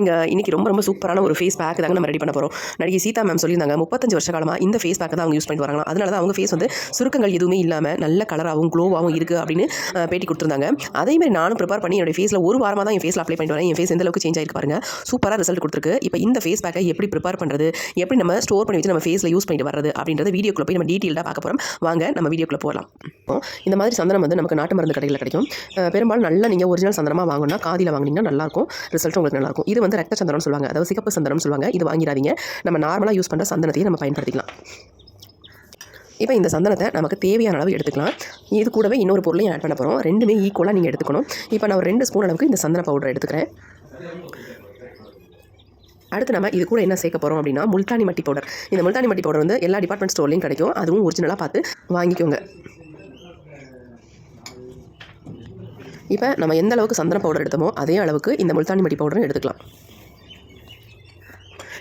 இங்கே இன்றைக்கி ரொம்ப ரொம்ப சூப்பரான ஒரு ஃபேஸ் பேக் தாங்க நம்ம ரெடி பண்ண போகிறோம் நடிகை சீதா மேம் சொல்லியிருந்தாங்க முப்பத்தஞ்சு வருஷ காலமாக இந்த ஃபேஸ் பேக்கை தான் அவங்க யூஸ் பண்ணிட்டு வராங்களா அதனால தான் அவங்க ஃபேஸ் வந்து சுருக்கங்கள் எதுவுமே இல்லாமல் நல்ல கலராகவும் க்ளோவாகவும் இருக்குது அப்படின்னு பேட்டி கொடுத்துருந்தாங்க. அதே மாதிரி நானும் ப்ரிப்பேர் பண்ணி என்னோடய ஃபேஸில் ஒரு வாரமாக தான் என் ஃபேஸில் அப்ளை பண்ணிட்டு வரேன். என் ஃபேஸ் எந்த அளவுக்கு சேஞ்ச் ஆயிருக்கு பாருங்க. சூப்பராக ரிசல்ட் கொடுத்துருக்கு. இப்போ இந்த ஃபேஸ் பேக்கை எப்படி ப்ரிப்பேர் பண்ணுறது எப்படி நம்ம ஸ்டோர் பண்ணி வச்சு நம்ம ஃபேஸில் யூஸ் பண்ணிட்டு வர்றது? அப்படின்றத வீடியோக்குள்ள போய் நம்ம டீட்டெயிலாக பார்க்க போகிறோம் வாங்க நம்ம வீடியோக்குள்ளே போகலாம் இந்த மாதிரி சந்தனம் வந்து நமக்கு நாட்டு மருந்து கடையில் கிடைக்கும். பெரும்பாலும் நல்லா நீங்கள் ஒரிஜினல் சந்தனமாக வாங்கணும்னா காதியில் வாங்கினீங்கன்னா நல்லாயிருக்கும் ரிசல்ட் உங்களுக்கு நல்லாயிருக்கும் இது வந்து ரத்த சந்தனம்னு சொல்லுவாங்க. அதாவது சிகப்பு சந்தனம்னு சொல்லுவாங்க. இது வாங்கிடாதீங்க. நம்ம நார்மலாக யூஸ் பண்ணுற சந்தனத்தையும் நம்ம பயன்படுத்திக்கலாம். இப்போ இந்த சந்தனத்தை நமக்கு தேவையான அளவு எடுத்துக்கலாம். இது கூடவே இன்னொரு பொருளையும் ஆட் பண்ண போகிறோம் ரெண்டுமே ஈக்குவலாக நீங்கள் எடுத்துக்கணும். இப்போ நான் ஒரு ரெண்டு ஸ்பூன் அளவுக்கு இந்த சந்தன பவுடர் எடுத்துக்கிறேன். அடுத்து நம்ம இது கூட என்ன சேர்க்க போகிறோம் அப்படின்னா முல்தானி மட்டி பவுடர் இந்த முல்தானி மட்டி பவுடர் வந்து எல்லா டிபார்ட்மெண்ட் ஸ்டோர்லையும் கிடைக்கும். அதுவும் ஒரிஜினலாக பார்த்து வாங்கிக்கோங்க. இப்போ நம்ம எந்த அளவுக்கு சந்தன பவுடர் எடுத்தோமோ அதே அளவுக்கு இந்த முல்தானி மடி பவுடரும் எடுத்துக்கலாம்.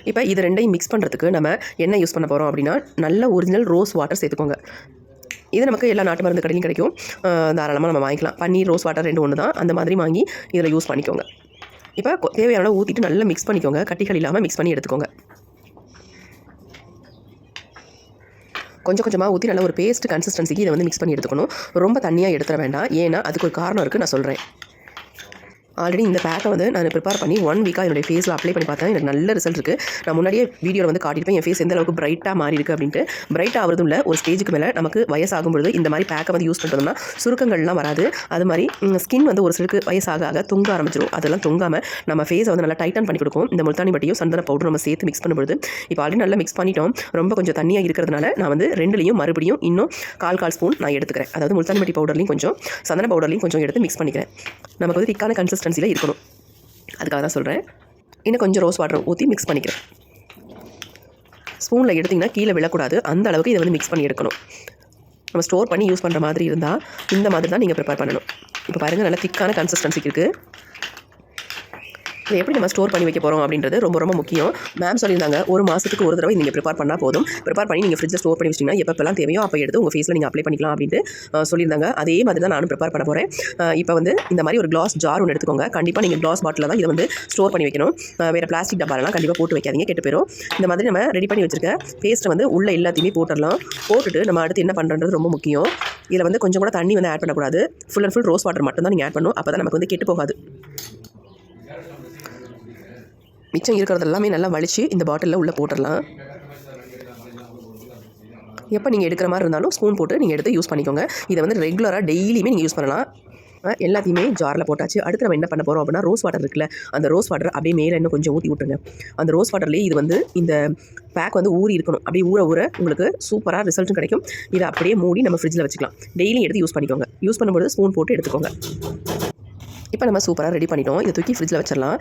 இப்போ இது ரெண்டையும் மிக்ஸ் பண்ணுறதுக்கு நம்ம என்ன யூஸ் பண்ண போகிறோம் அப்படின்னா நல்ல ஒரிஜினல் ரோஸ் வாட்டர் சேர்த்துக்கோங்க. இது நமக்கு எல்லா நாட்டு மருந்து கடையிலும் கிடைக்கும். தாராளமாக நம்ம வாங்கிக்கலாம். பன்னீர் ரோஸ் வாட்டர் ரெண்டு ஒன்று தான். அந்த மாதிரி வாங்கி இதில் யூஸ் பண்ணிக்கோங்க. இப்போ தேவையான ஊற்றிட்டு நல்லா மிக்ஸ் பண்ணிக்கோங்க. கட்டிகள் இல்லாமல் மிக்ஸ் பண்ணி எடுத்துக்கோங்க. கொஞ்சம் கொஞ்சமாக ஊற்றி நல்ல ஒரு பேஸ்ட் கன்சிஸ்டன்சிக்கு இதை வந்து மிக்ஸ் பண்ணி எடுத்துக்கணும். ரொம்ப தண்ணியாக எடுத்துட வேண்டாம். ஏன்னா அதுக்கு ஒரு காரணம் இருக்குது நான் சொல்கிறேன் ஆல்ரெடி இந்த பேக்கை வந்து நான் ப்ரிப்பேர் பண்ணி ஒன் வீக்காக என்னுடைய ஃபேஸில் அப்ளை பண்ணி பார்த்தேன். எனக்கு நல்ல ரிசல்ட் இருக்குது நான் முன்னாடியே வீடியோவில் வந்து காட்டியிருப்பேன் என் ஃபேஸ் எந்த அளவுக்கு பிரைட்டாக மாறி இருக்குது அப்படின்ட்டு. பிரைட் ஆகிறதும் இல்லை ஒரு ஸ்டேஜுக்கு மேலே நமக்கு வயசாகும்பொழுது இந்த மாதிரி பேக்கை வந்து யூஸ் பண்ணுறோம்னா சுருக்கங்கள்லாம் வராது. அது மாதிரி ஸ்கின் வந்து ஒரு சிலருக்கு வயசாக ஆக தொங்க ஆரம்பிச்சிடும் அதெல்லாம் தொங்காமல் நம்ம ஃபேஸை வந்து நல்லா டைட்டன் பண்ணி கொடுக்கும். இந்த முல்தானி பட்டியும் சந்தன பவுடர் நம்ம சேர்த்து மிக்ஸ் பண்ணும்போது இப்போ ஆல்ரெடி நல்லா மிக்ஸ் பண்ணிட்டோம். ரொம்ப கொஞ்சம் தண்ணியாக இருக்கிறதுனால நான் வந்து ரெண்டுலேயும் மறுபடியும் இன்னும் கால் கால் ஸ்பூன் நான் எடுத்துக்கிறேன். அதாவது முல்தானி பட்டி பவுடர்லையும் கொஞ்சம் சந்தன பவுடர்லையும் கொஞ்சம் எடுத்து மிக்ஸ் பண்ணிக்கிறேன். நமக்கு வந்து திக்கான கன்சிஸ்டன்சியில் இருக்கணும். அதுக்காக தான் சொல்கிறேன் இன்னும் கொஞ்சம் ரோஸ் வாட்டர் ஊற்றி மிக்ஸ் பண்ணிக்கிறேன். ஸ்பூனில் எடுத்திங்கன்னா கீழே விழக்கூடாது. அந்த அளவுக்கு இதை வந்து மிக்ஸ் பண்ணி எடுக்கணும். நம்ம ஸ்டோர் பண்ணி யூஸ் பண்ணுற மாதிரி இருந்தால் இந்த மாதிரி தான் நீங்கள் ப்ரிப்பேர் பண்ணணும். இப்போ பாருங்கள் நல்லா திக்கான கன்சிஸ்டன்சிக்கு இருக்குது இதை எப்படி நம்ம ஸ்டோர் பண்ணி வைக்க போகிறோம் அப்படின்றது ரொம்ப ரொம்ப முக்கியம். மேம் சொல்லியிருந்தாங்க ஒரு மாதத்துக்கு ஒரு தடவை நீங்கள் ப்ரிப்பேர் பண்ணால் போதும். ப்ரிப்பேர் பண்ணி நீங்கள் ஃப்ரிட்ஜில் ஸ்டோர் பண்ணி வச்சிங்கன்னா எப்பப்பெல்லாம் தேவையோ அப்போ எடுத்து உங்கள் ஃபேஸில் நீங்கள் அப்ளை பண்ணிக்கலாம் அப்படின்ட்டு சொல்லியிருந்தாங்க. அதே மாதிரி தான் நானும் ப்ரிப்பேர் பண்ண போகிறேன் இப்போ வந்து இந்த மாதிரி ஒரு கிளாஸ் ஜார் ஒன்று எடுத்துக்கோங்க. கண்டிப்பாக நீங்கள் கிளாஸ் பாட்டில் தான் இதை வந்து ஸ்டோர் பண்ணி வைக்கணும். வேறு பிளாஸ்டிக் டப்பாலெலாம் கண்டிப்பாக போட்டு வைக்காதீங்க கெட்டு போயிடும் இந்த மாதிரி நம்ம ரெடி பண்ணி வச்சிருக்க பேஸ்ட்டை வந்து உள்ளே எல்லாத்தையுமே போட்டுடலாம். போட்டுட்டு நம்ம அடுத்து என்ன பண்ணுறது ரொம்ப முக்கியம். இதில் வந்து கொஞ்சம் கூட தண்ணி வந்து ஆட் பண்ணக்கூடாது. Full and full rose water மட்டும் தான் நீங்கள் ஆட் பண்ணணும். அப்போ தான் நமக்கு வந்து கெட்டு போகாது. மிச்சம் இருக்கிறது எல்லாமே நல்லா வலிச்சு இந்த பாட்டிலில் உள்ளே போட்டுடலாம். எப்போ நீங்கள் எடுக்கிற மாதிரி இருந்தாலும் ஸ்பூன் போட்டு நீங்கள் எடுத்து யூஸ் பண்ணிக்கோங்க. இதை வந்து ரெகுலராக டெய்லியுமே நீங்கள் யூஸ் பண்ணலாம். எல்லாத்தையுமே ஜாரில் போட்டாச்சு. அடுத்து நம்ம என்ன பண்ண போகிறோம் அப்படின்னா ரோஸ் வாட்டர் இருக்குல்ல அந்த ரோஸ் வாட்டர் அப்படியே மேலே இன்னும் கொஞ்சம் ஊற்றி விட்டுருங்க. அந்த ரோஸ் வாட்டர்லேயே இது வந்து இந்த பேக் வந்து ஊறி இருக்கணும். அப்படியே ஊற ஊற உங்களுக்கு சூப்பராக ரிசல்ட்டும் கிடைக்கும். இதை அப்படியே மூடி நம்ம ஃப்ரிட்ஜில் வச்சுக்கலாம். டெய்லியும் எடுத்து யூஸ் பண்ணிக்கோங்க. யூஸ் பண்ணும்போது ஸ்பூன் போட்டு எடுத்துக்கோங்க. இப்போ நம்ம சூப்பராக ரெடி பண்ணிட்டோம். இதை தூக்கி ஃப்ரிட்ஜில் வச்சிடலாம்.